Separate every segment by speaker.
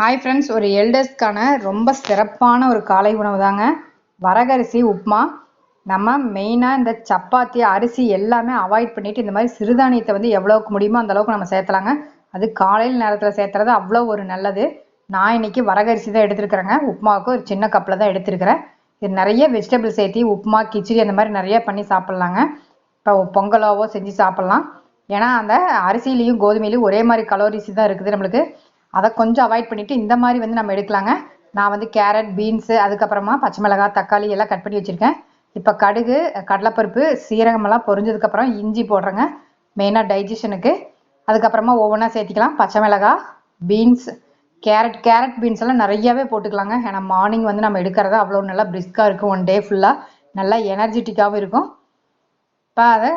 Speaker 1: Hi friends ஒரு எல்டர்ஸ்க்கான ரொம்ப சிறப்பான ஒரு காலை உணவு தாங்க வரகரிசி உப்புமா நம்ம மெயினாக இந்த சப்பாத்தி அரிசி எல்லாமே அவாய்ட் பண்ணிட்டு இந்த மாதிரி சிறுதானியத்தை வந்து எவ்வளோக்கு முடியுமோ அந்த அளவுக்கு நம்ம சேர்த்தலாங்க. அது காலையில் நேரத்தில் சேர்த்துறது அவ்வளோ ஒரு நல்லது. நான் இன்னைக்கு வரகரிசி தான் எடுத்துருக்குறேங்க. உப்புமாவுக்கு ஒரு சின்ன கப்பில் தான் எடுத்துருக்கிறேன். இது நிறைய வெஜிடபிள் சேர்த்தி உப்புமா கிச்சடி அந்த மாதிரி நிறைய பண்ணி சாப்பிட்லாங்க. இப்போ பொங்கலாவோ செஞ்சு சாப்பிட்லாம். ஏன்னா அந்த அரிசிலையும் கோதுமையிலையும் ஒரே மாதிரி கலோரிஸ் தான் இருக்குது நம்மளுக்கு. அதை கொஞ்சம் அவாய்ட் பண்ணிவிட்டு இந்த மாதிரி வந்து நம்ம எடுக்கலாங்க. நான் வந்து கேரட் பீன்ஸு அதுக்கப்புறமா பச்சை மிளகாய் தக்காளி எல்லாம் கட் பண்ணி வச்சுருக்கேன். இப்போ கடுகு கடலைப்பருப்பு சீரகமெல்லாம் பொரிஞ்சதுக்கப்புறம் இஞ்சி போடுறேங்க. மெயினாக டைஜஷனுக்கு அதுக்கப்புறமா ஒவ்வொன்றா சேர்த்திக்கலாம். பச்சை மிளகாய் பீன்ஸ் கேரட் கேரட் பீன்ஸ் எல்லாம் நிறையாவே போட்டுக்கலாங்க. ஏன்னா மார்னிங் வந்து நம்ம எடுக்கிறது அவ்வளோ நல்லா பிரிஸ்காக இருக்கும். ஒன் டே ஃபுல்லாக நல்லா எனர்ஜெட்டிக்காகவும் இருக்கும். இப்போ அதை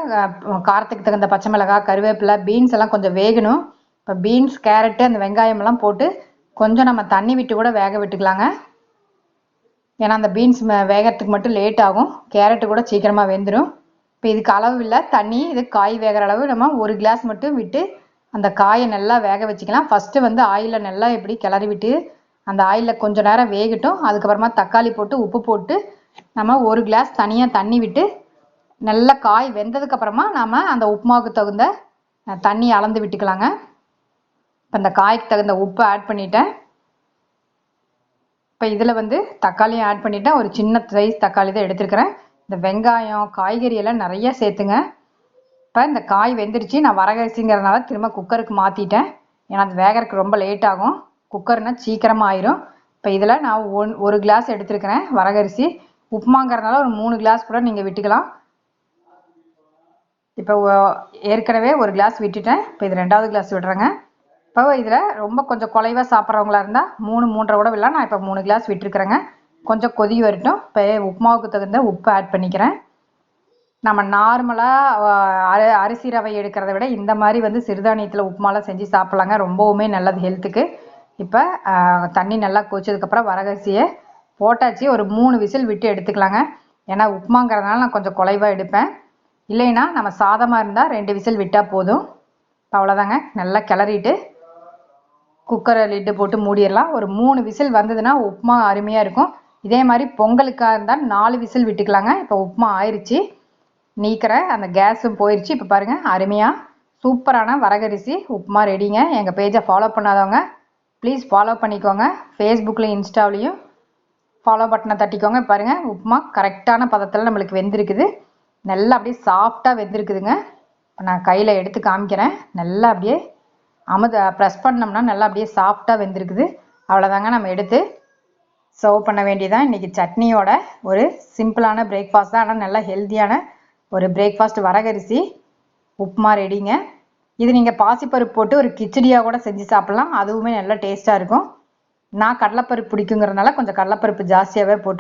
Speaker 1: காரத்துக்கு தகுந்த பச்சை மிளகாய் கருவேப்பிலை பீன்ஸ் எல்லாம் கொஞ்சம் வேகணும். இப்போ பீன்ஸ் கேரட்டு அந்த வெங்காயம் எல்லாம் போட்டு கொஞ்சம் நம்ம தண்ணி விட்டு கூட வேக விட்டுக்கலாங்க. ஏன்னா அந்த பீன்ஸ் வேகறதுக்கு மட்டும் லேட் ஆகும். கேரட்டு கூட சீக்கிரமாக வெந்துடும் இப்போ இதுக்கு அளவு இல்லை. தண்ணி இது காய் வேகிற அளவு நம்ம ஒரு கிளாஸ் மட்டும் விட்டு அந்த காயை நல்லா வேக வச்சுக்கலாம். ஃபஸ்ட்டு வந்து ஆயிலில் நல்லா எப்படி கிளறி விட்டு அந்த ஆயிலில் கொஞ்சம் நேரம் வேகட்டும். அதுக்கப்புறமா தக்காளி போட்டு உப்பு போட்டு நம்ம ஒரு கிளாஸ் தனியாக தண்ணி விட்டு நல்லா காய் வெந்ததுக்கு அப்புறமா அந்த உப்புமாவுக்கு தகுந்த தண்ணி அளந்து விட்டுக்கலாங்க. இப்போ இந்த காய்க்கு தகுந்த உப்பு ஆட் பண்ணிட்டேன். இப்போ இதில் வந்து தக்காளியும் ஆட் பண்ணிட்டேன். ஒரு சின்ன சைஸ் தக்காளி தான் எடுத்துருக்கிறேன். இந்த வெங்காயம் காய்கறி எல்லாம் நிறைய சேர்த்துங்க. இப்போ இந்த காய் வெந்துருச்சு. நான் வரகரிசிங்கிறதுனால திரும்ப குக்கருக்கு மாற்றிட்டேன் ஏன்னா அது வேகறதுக்கு ரொம்ப லேட் ஆகும். குக்கர்னால் சீக்கிரமாக ஆயிரும். இப்போ இதில் நான் ஒன் ஒரு கிளாஸ் எடுத்துருக்கிறேன் வரகரிசி. உப்புமாங்கிறதுனால ஒரு மூணு கிளாஸ் கூட நீங்கள் விட்டுக்கலாம். இப்போ ஏற்கனவே ஒரு கிளாஸ் விட்டுட்டேன். இப்போ இது ரெண்டாவது கிளாஸ் விடுறேங்க. இப்போ இதில் ரொம்ப கொஞ்சம் குலைவாக சாப்பிட்றவங்களா இருந்தால் மூணு மூன்றரை கூட விடலாம். நான் இப்போ மூணு கிளாஸ் விட்டுருக்குறேங்க. கொஞ்சம் கொதி வரட்டும். இப்போ உப்புமாவுக்கு தகுந்த உப்பு ஆட் பண்ணிக்கிறேன். நம்ம நார்மலாக அரி அரிசி ரவை எடுக்கிறத விட இந்த மாதிரி வந்து சிறுதானியத்தில் உப்புமாலாம் செஞ்சு சாப்பிட்லாங்க. ரொம்பவுமே நல்லது ஹெல்த்துக்கு இப்போ தண்ணி நல்லா கொச்சதுக்கப்புறம் வரகரிசியை போட்டாச்சு. ஒரு மூணு விசில் விட்டு எடுத்துக்கலாங்க. ஏன்னா உப்புமாங்கிறதுனால நான் கொஞ்சம் குலைவாக எடுப்பேன். இல்லைன்னா நம்ம சாதமாக இருந்தால் ரெண்டு விசில் விட்டால் போதும். இப்போ அவ்வளோதாங்க நல்லா கிளறிட்டு குக்கரை லிட்டு போட்டு மூடிடலாம். ஒரு மூணு விசில் வந்ததுன்னா உப்புமா அருமையாக இருக்கும். இதே மாதிரி பொங்கலுக்காக இருந்தால் நாலு விசில் விட்டுக்கலாங்க. இப்போ உப்புமா ஆயிடுச்சு நீக்கிறேன் அந்த கேஸும் போயிடுச்சு இப்போ பாருங்கள் அருமையாக சூப்பரான வரகரிசி உப்புமா ரெடிங்க. எங்கள் பேஜை ஃபாலோ பண்ணாதவங்க ப்ளீஸ் ஃபாலோ பண்ணிக்கோங்க. ஃபேஸ்புக்லேயும் இன்ஸ்டாவிலையும் ஃபாலோ பட்டனை தட்டிக்கோங்க. பாருங்கள் உப்புமா கரெக்டான பதத்தில் நம்மளுக்கு வெந்திருக்குது. நல்லா அப்படியே சாஃப்டாக வெந்திருக்குதுங்க. இப்போ நான் கையில் எடுத்து காமிக்கிறேன். நல்லா அப்படியே அமுத ப்ரெஸ் பண்ணோம்னா நல்லா அப்படியே சாஃப்டாக வெந்திருக்குது. அவ்வளோதாங்க நம்ம எடுத்து சர்வ் பண்ண வேண்டியதான் இன்றைக்கி சட்னியோட ஒரு சிம்பிளான பிரேக்ஃபாஸ்ட் தான். ஆனால் நல்லா ஹெல்த்தியான ஒரு பிரேக்ஃபாஸ்ட் வரகரிசி உப்புமா ரெடிங்க இது நீங்கள் பாசிப்பருப்பு போட்டு ஒரு கிச்சடியாக கூட செஞ்சு சாப்பிட்லாம். அதுவுமே நல்லா டேஸ்ட்டாக இருக்கும். நான் கடலைப்பருப்பு பிடிக்குங்கிறதுனால கொஞ்சம் கடலைப்பருப்பு ஜாஸ்தியாகவே போட்டு